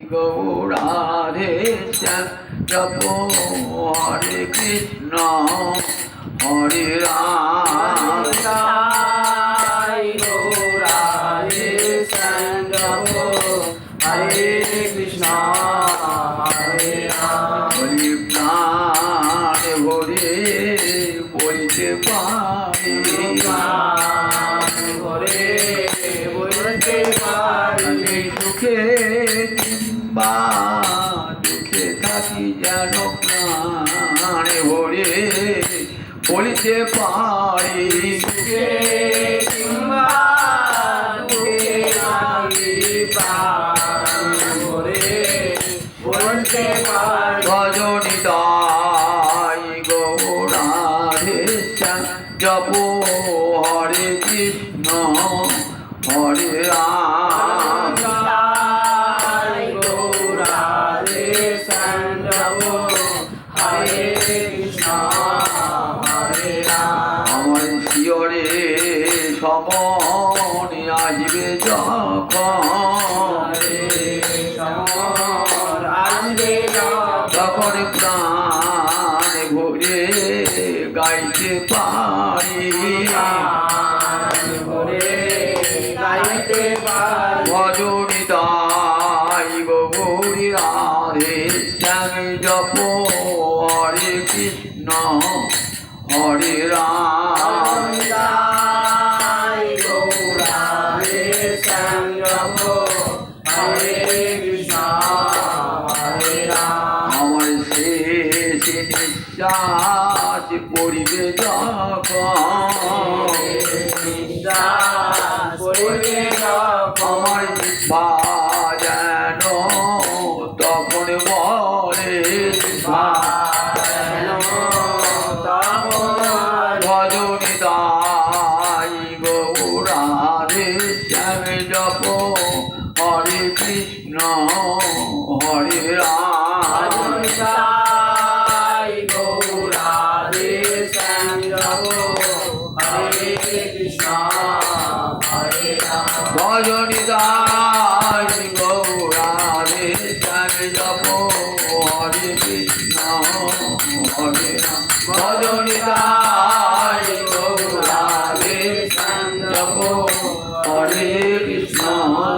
গৌরাধে জপ হরে কৃষ্ণ হরে রাম গৌরারে সঙ্গম হরে কৃষ্ণ হরে রাম হরি প্রাণ হরে বলতে প্রাণ ভরে বলিতে পারি সুখে কিংবা রজনিতাই গৌরাধে জপ হরে কৃষ্ণ হরে রাম। সমন আসবে যখন। প্রাণ ভরে গাইতে পারি। জপ হরে কৃষ্ণ হরে রাম। আমার শেষ নিঃশ্বাস পড়িবে যখন। আমার শ্যামে জপ হরে কৃষ্ণ হরে রাম। গৌরাধে শ্যামে জপ হরে কৃষ্ণ হরে রাম। ভজনিতাই গৌরাধে জপ হরে কৃষ্ণ